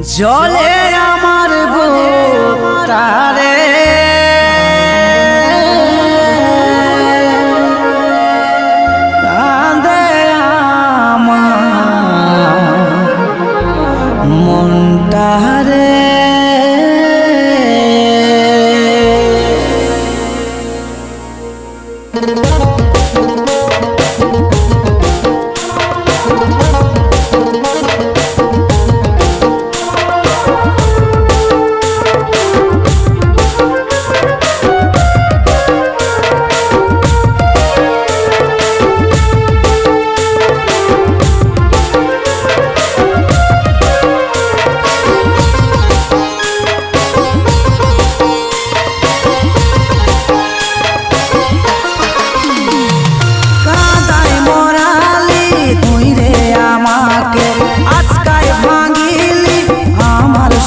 জলে আমার বুক তারে।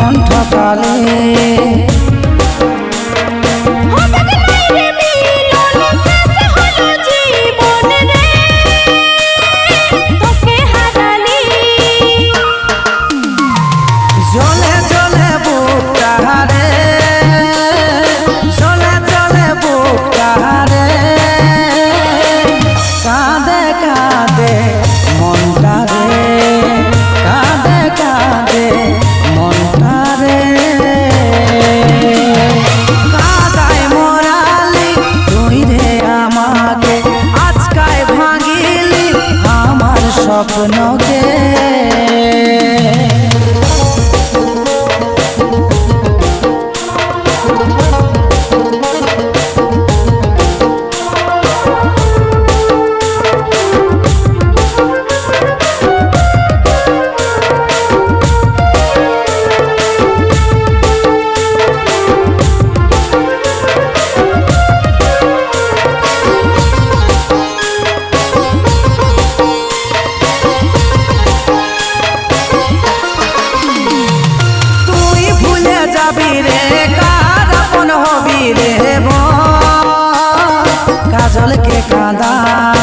কণ্ঠ কালে জলে জলে বুক তাহারে জলে জলে বুক তাহারে কাঁদে কাঁদে মন তারে কাদা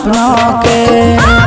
স্বপ্নকে